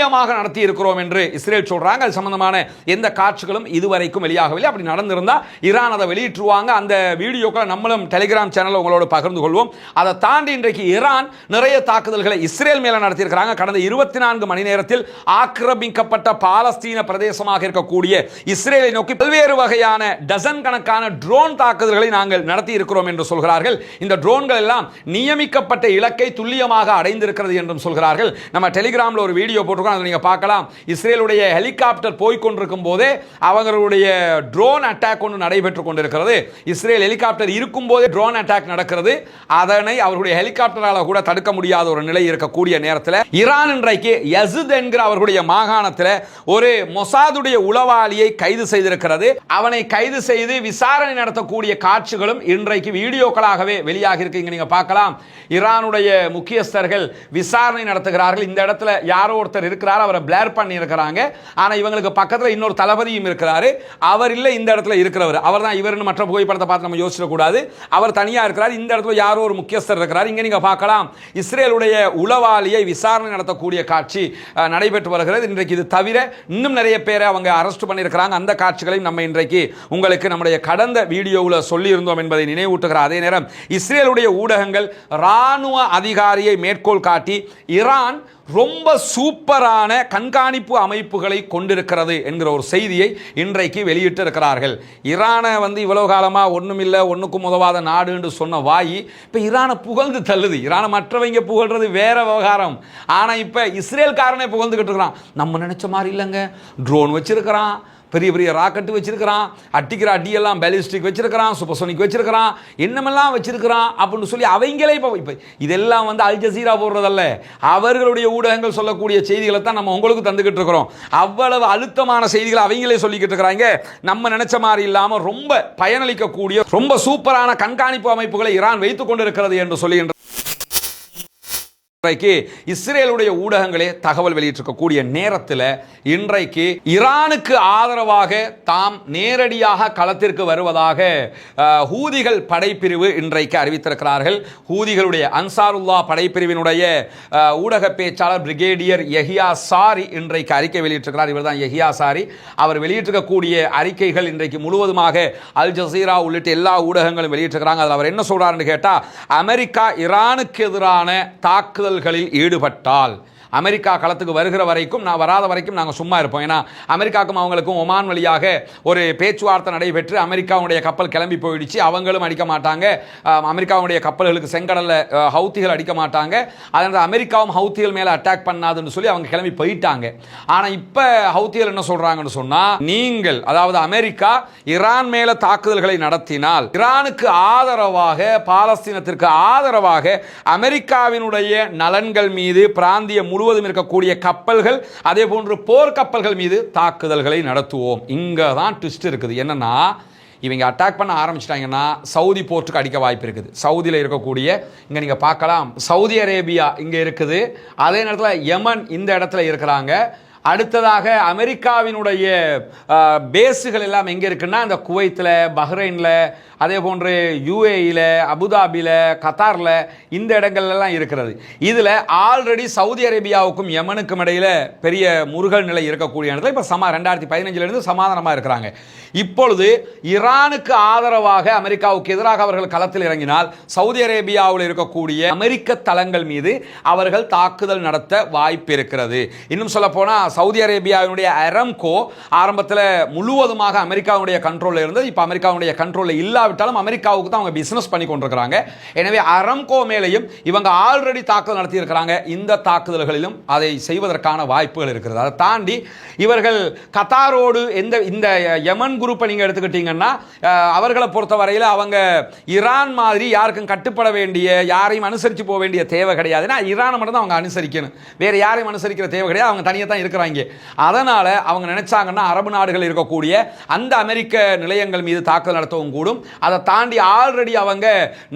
து- நடத்தி இருக்கிறோம் என்று இஸ்ரேல் சொல்றாங்க. அது சம்பந்தமான எந்த காட்சிகளும் இதுவரைக்கும் வெளியாகவில்லை. அப்படி நடந்திருந்தா ஈரான் அதை வெளியிட்டுருவாங்க. அந்த வீடியோக்களை நம்மளும் டெலிகிராம் சேனல் உங்களோட பகிர்ந்து கொள்வோம். அதை தாண்டி இன்றைக்கு ஈரான் நிறைய தாக்குதல்களை இஸ்ரேல் மேல நடத்தியிருக்கிறாங்க. கடந்த இருபத்தி நான்கு மணி நேரத்தில் ஆக்கிரமிக்கப்பட்ட பாலஸ்தீன பிரதேசமாக இருக்கக்கூடிய இஸ்ரேலை நோக்கி பல்வேறு வகையான டசன் கணக்கான ட்ரோன் தாக்குதல்களை நாங்கள் நடத்தி இருக்கிறோம் என்று சொல்கிறார்கள். இந்த ட்ரோன்கள் எல்லாம் நியமிக்கப்பட்ட இலக்கை துல்லியமாக அடைந்திருக்கிறது என்றும் சொல்கிறார்கள். நம்ம டெலிகிராமில் ஒரு வீடியோ போட்டிருக்கோம். அதை நீங்கள் பார்க்கலாம். இஸ்ரேலுடைய ஹெலிகாப்டர் போய் கொண்டிருக்கும் போதே அவர்களுடைய ட்ரோன் அட்டாக் ஒன்று நடைபெற்றுக் கொண்டிருக்கிறது. இஸ்ரேல் ஹெலிகாப்டர் இருக்கும் போதே ட்ரோன் அட்டாக் நடக்கிறது. அதனை அவருடைய ஹெலிகாப்டரால் கூட தடுக்க முடியாத ஒரு நிலை இருக்கக்கூடிய நேரத்தில் ஈரான் இன்றைக்கு யசுத் என்கிற அவர்களுடைய மாகாணத்தில் ஒரு மொசாதுடைய உளவாளியை கைது செய்திருக்கிறது. அவனை கைது செய்து விசாரணை நடத்தக்கூடிய காட்சிகளும் இன்றைக்கு வீடியோக்களாகவே வெளியாக இருக்கு. நீங்க பார்க்கலாம். ஈரானுடைய முக்கியஸ்தர்கள் விசாரணை நடத்துகிறார்கள். இந்த இடத்துல யாரோ ஒருத்தர் இருக்கிறார் அவரை பிளேர் பண்ணியிருக்கிறாங்க. ஆனால் ஆனா இவங்களுக்கு பக்கத்தில் இன்னொரு தளபதியும் இருக்கிறாரு. அவர் இல்லை இந்த இடத்துல இருக்கிறவர். அவர் தான் இவர்னு மற்ற புகைப்படத்தை பார்த்து நம்ம யோசிக்க கூடாது. அவர் தனியா இருக்கிறார் இந்த இடத்துல யாரோ ஒரு முக்கியஸ்தர் இருக்கிறார். இங்க நீங்க பார்க்கலாம் இஸ்ரேலுடைய உளவாளியை விசாரணை நடத்தக்கூடிய காட்சி அஹ், நடைபெற்று வருகிறது. இன்றைக்கு இது தவிர இன்னும் நிறைய பேரை அவங்க அரெஸ்ட் பண்ணியிருக்கிறாங்க. அந்த காட்சிகளையும் நம்ம இன்றைக்கு உங்களுக்கு நம்முடைய கடந்த வீடியோவில் சொல்லியிருந்தோம் என்பதை நினைவூட்டுகிற அதே நேரம் இஸ்ரேலுடைய ஊடகங்கள் இராணுவ அதிகாரியை மேற்கோள் காட்டி ஈரான் ரொம்ப சூப்பரான கண்காணிப்பு அமைப்புகளை கொண்டிருக்கிறது என்கிற ஒரு செய்தியை இன்றைக்கு வெளியிட்டு இருக்கிறார்கள் ஈரானை வந்து இவ்வளவு காலமாக ஒன்றுமில்லை ஒன்றுக்கும் உதவாத நாடு என்று சொன்ன வாய் இப்போ ஈரானை புகழ்ந்து தள்ளுது. ஈரானை மற்றவங்க புகழ்றது வேற விவகாரம். ஆனால் இப்போ இஸ்ரேல்காரனே புகழ்ந்துக்கிட்டு இருக்கிறான். நம்ம நினச்ச மாதிரி இல்லைங்க. ட்ரோன் வச்சிருக்கிறான். பெரிய பெரிய ராக்கெட்டு வச்சிருக்கிறான் அட்டிக்கிற அடியெல்லாம் பேலிஸ்டிக் வச்சிருக்கிறான் சூப்பர்சோனிக் வச்சிருக்கிறான் என்னமெல்லாம் வச்சிருக்கிறான் அப்படின்னு சொல்லி அவங்களே இப்போ இப்போ இதெல்லாம் வந்து அல் ஜசீரா போடுறதல்ல. அவர்களுடைய ஊடகங்கள் சொல்லக்கூடிய செய்திகளை தான் நம்ம உங்களுக்கு தந்துக்கிட்டு இருக்கிறோம். அவ்வளவு அழுத்தமான செய்திகளை அவங்களே சொல்லிக்கிட்டு இருக்கிறாங்க. நம்ம நினைச்ச மாதிரி இல்லாமல் ரொம்ப பயனளிக்கக்கூடிய ரொம்ப சூப்பரான கண்காணிப்பு அமைப்புகளை ஈரான் வைத்துக் கொண்டிருக்கிறது என்று சொல்லுகின்ற இன்றைக்கு இஸ்ரேலுடைய ஊடகங்களே தகவல் வெளியிட்டிருக்கக்கூடிய நேரத்தில் இன்றைக்கு ஈரானுக்கு ஆதரவாக தாம் நேரடியாக களத்திற்கு வருவதாக ஹூதிகள் படைப்பிரிவு இன்றைக்கு அறிவித்திருக்கிறார்கள். ஹூதிகளுடைய அன்சாருல்லா படைப்பிரிவினுடைய ஊடக பேச்சாளர் பிரிகேடியர் யஹியா சாரி இன்றைக்கு அறிக்கை வெளியிட்டிருக்கிறார். இவர் தான் யஹியா சாரி. அவர் வெளியிட்டிருக்கக்கூடிய அறிக்கைகள் இன்றைக்கு முழுவதுமாக அல் ஜசீரா உள்ளிட்ட எல்லா ஊடகங்களும் வெளியிட்டிருக்கிறாங்க. அதில் அவர் என்ன சொல்றாருன்னு கேட்டால் அமெரிக்கா ஈரானுக்கு எதிரான ஊழல்களில் ஈடுபட்டால் அமெரிக்கா களத்துக்கு வருகிற வரைக்கும் நான் வராத வரைக்கும் நாங்கள் சும்மா இருப்போம். ஏன்னா அமெரிக்காவுக்கும் அவங்களுக்கும் ஒமான் வழியாக ஒரு பேச்சுவார்த்தை நடைபெற்று அமெரிக்காவுடைய கப்பல் கிளம்பி போயிடுச்சு. அவங்களும் அடிக்க மாட்டாங்க. அமெரிக்காவுடைய கப்பல்களுக்கு செங்கடலில் ஹவுத்திகள் அடிக்க மாட்டாங்க. அதனால் அமெரிக்காவும் ஹவுத்திகள் மேலே அட்டாக் பண்ணாதுன்னு சொல்லி அவங்க கிளம்பி போயிட்டாங்க. ஆனால் இப்போ ஹவுத்திகள் என்ன சொல்கிறாங்கன்னு சொன்னால் நீங்கள் அதாவது அமெரிக்கா ஈரான் மேலே தாக்குதல்களை நடத்தினால் ஈரானுக்கு ஆதரவாக பாலஸ்தீனத்திற்கு ஆதரவாக அமெரிக்காவினுடைய நலன்கள் மீது பிராந்திய முழு முழுவதும் இருக்கக்கூடிய கப்பல்கள் அதே போன்று போர்க்கப்பல்கள் மீது தாக்குதல்களை நடத்துவோம். இங்கே தான் ட்விஸ்ட் இருக்குது. என்னன்னா இவங்க அட்டாக் பண்ண ஆரம்பிச்சிட்டாங்கன்னா சவுதி போர்ட்டுக்கு அடிக்க வாய்ப்பு இருக்குது. சவுதியில் இருக்கக்கூடிய இங்கே நீங்கள் பார்க்கலாம் சவுதி அரேபியா இங்கே இருக்குது. அதே நேரத்தில் யமன் இந்த இடத்துல இருக்கிறாங்க. அடுத்ததாக அமெரிக்காவினுடைய பேஸுகள் எல்லாம் எங்கே இருக்குன்னா இந்த குவைத்தில் பஹ்ரைனில் அதே போன்று யுஏயில் அபுதாபியில் கத்தாரில் இந்த இடங்கள்லாம் இருக்கிறது. இதில் ஆல்ரெடி சவுதி அரேபியாவுக்கும் யமனுக்கும் இடையில பெரிய முருகல் நிலை இருக்கக்கூடிய இடத்துல இப்போ சமா ரெண்டாயிரத்தி பதினஞ்சிலிருந்து சமாதானமாக இருக்கிறாங்க. இப்பொழுது ஈரானுக்கு ஆதரவாக அமெரிக்காவுக்கு எதிராக அவர்கள் களத்தில் இறங்கினால் சவுதி அரேபியாவில் இருக்கக்கூடிய அமெரிக்க தளங்கள் மீது அவர்கள் தாக்குதல் நடத்த வாய்ப்பு இருக்கிறது. இன்னும் சொல்ல போனால் சவுதி அரேபியாவினுடைய அரம்கோ ஆரம்பத்தில் முழுவதுமாக அமெரிக்காவுடைய கண்ட்ரோலில் இருந்தது. இப்போ அமெரிக்காவுடைய கண்ட்ரோலில் இல்லாவிட்டாலும் அமெரிக்காவுக்கு தான் அவங்க பிஸ்னஸ் பண்ணி கொண்டிருக்கிறாங்க. எனவே அரம்கோ மேலேயும் இவங்க ஆல்ரெடி தாக்குதல் நடத்தியிருக்கிறாங்க. இந்த தாக்குதல்களிலும் அதை செய்வதற்கான வாய்ப்புகள் இருக்கிறது. அதை தாண்டி இவர்கள் கத்தாரோடு எந்த இந்த யமன் குரூப்பை நீங்கள் எடுத்துக்கிட்டீங்கன்னா அவர்களை அவர்களை பொறுத்தவரையில் அவங்க ஈரான் மாதிரி யாருக்கும் கட்டுப்பட வேண்டிய யாரையும் அனுசரித்து போக வேண்டிய தேவை கிடையாது. ஏன்னா ஈரானை மட்டும் தான் அவங்க அனுசரிக்கணும். வேறு யாரையும் அனுசரிக்கிற தேவை கிடையாது. அவங்க தனியாக தான் இருக்கிறாங்க. அதனால் அவங்க நினைச்சாங்கன்னா அரபு நாடுகள் இருக்கக்கூடிய அந்த அமெரிக்க நிலையங்கள் மீது தாக்குதல் நடத்தவும் கூடும். அதை தாண்டி ஆல்ரெடி அவங்க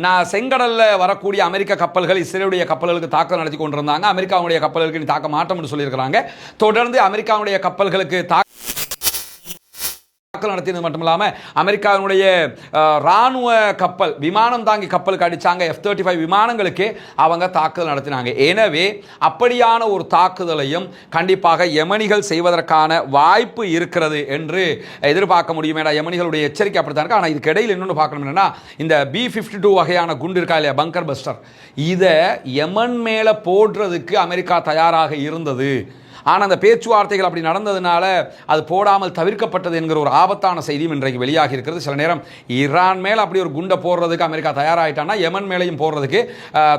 நான் செங்கடலில் வரக்கூடிய அமெரிக்க கப்பல்கள் இஸ்ரேலுடைய கப்பல்களுக்கு தாக்குதல் நடத்தி கொண்டிருந்தாங்க. அமெரிக்காவுடைய கப்பல்களுக்கு நீ தாக்க மாட்டோம்னு சொல்லியிருக்கிறாங்க. தொடர்ந்து அமெரிக்காவுடைய கப்பல்களுக்கு தாக்க தாக்கல் நடத்தியது மட்டும் இல்லாமல் அமெரிக்காவினுடைய ராணுவ கப்பல் விமானம் தாங்கி கப்பலுக்கு அடித்தாங்க எஃப் தேர்ட்டி ஃபைவ் விமானங்களுக்கு அவங்க தாக்குதல் நடத்தினாங்க. எனவே அப்படியான ஒரு தாக்குதலையும் கண்டிப்பாக யமனிகள் செய்வதற்கான வாய்ப்பு இருக்கிறது என்று எதிர்பார்க்க முடியும். ஏன்னா யமனிகளுடைய எச்சரிக்கை அப்படித்தான் இருக்கு. ஆனால் இதுக்கு இடையில் இன்னொன்று பார்க்கணும் என்னன்னா இந்த பி ஃபிஃப்டி டூ வகையான குண்டு இருக்கா இல்லையா? பங்கர் பஸ்டர் இதை யமன் மேலே போடுறதுக்கு அமெரிக்கா தயாராக இருந்தது. ஆனால் அந்த பேச்சுவார்த்தைகள் அப்படி நடந்ததுனால அது போடாமல் தவிர்க்கப்பட்டது என்கிற ஒரு ஆபத்தான செய்தியும் இன்றைக்கு வெளியாகி இருக்கிறது. சில நேரம் ஈரான் மேலே அப்படி ஒரு குண்டை போடுறதுக்கு அமெரிக்கா தயாராகிட்டான்னா யமன் மேலேயும் போடுறதுக்கு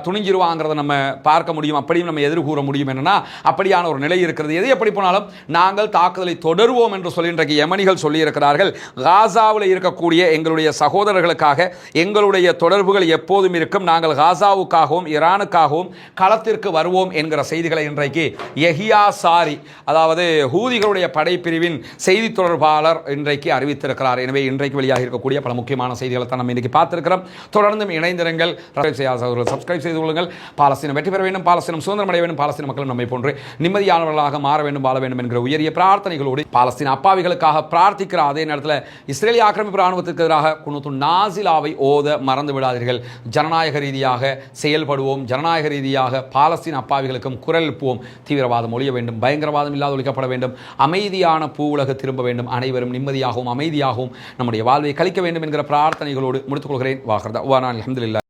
துணிஞ்சிருவாங்கிறத நம்ம பார்க்க முடியும். அப்படியும் நம்ம எதிர்கூற முடியும் என்னன்னா அப்படியான ஒரு நிலை இருக்கிறது. எது எப்படி போனாலும் நாங்கள் தாக்குதலை தொடருவோம் என்று சொல்லி இன்றைக்கு யமனிகள் சொல்லியிருக்கிறார்கள். காசாவில் இருக்கக்கூடிய எங்களுடைய சகோதரர்களுக்காக எங்களுடைய தொடர்புகள் எப்போதும் இருக்கும். நாங்கள் காசாவுக்காகவும் ஈரானுக்காகவும் களத்திற்கு வருவோம் என்கிற செய்திகளை இன்றைக்கு எஹியா சா சாரி அதாவது ஹூதிகளுடைய படைப்பிரிவின் செய்தி தொடர்பாளர் இன்றைக்கு அறிவித்திருக்கிறார். எனவே இன்றைக்கு வெளியாக இருக்கக்கூடிய பல முக்கியமான செய்திகளை தான் நம்ம இன்னைக்கு பார்த்திருக்கிறோம். தொடர்ந்தும் இணைந்திருங்கள். சப்ஸ்கிரைப் செய்யாதவர்கள் சப்ஸ்கிரைப் செய்து கொள்ளுங்கள். பாலஸ்தீனம் வெற்றி பெற வேண்டும். பாலஸ்தீனம் சுதந்திரம் அடைய வேண்டும். பாலஸ்தீன மக்களும் நம்மை போன்று நிம்மதியானவர்களாக மாற வேண்டும் வாழ வேண்டும் என்கிற உயரிய பிரார்த்தனைகளோடு பாலஸ்தீன அப்பாவிகளுக்காக பிரார்த்திக்கிற அதே நேரத்தில் இஸ்ரேலிய ஆக்கிரமிப்பு ராணுவத்திற்கு எதிராக குணத்து நாசிலாவை ஓத மறந்து விடாதீர்கள். ஜனநாயக ரீதியாக செயல்படுவோம். ஜனநாயக ரீதியாக பாலஸ்தீன் அப்பாவிகளுக்கும் குரல் எழுப்புவோம். தீவிரவாதம் ஒழிய வேண்டும். பயங்கரவாதம் இல்லாத ஒழிக்கப்பட வேண்டும். அமைதியான பூ உலக திரும்ப வேண்டும். அனைவரும் நிம்மதியாகவும் அமைதியாகவும் நம்முடைய வாழ்வை கழிக்க வேண்டும் என்கிற பிரார்த்தனைகளோடு முடித்துக் கொள்கிறேன். வாகர்தா. அலமதுல்லா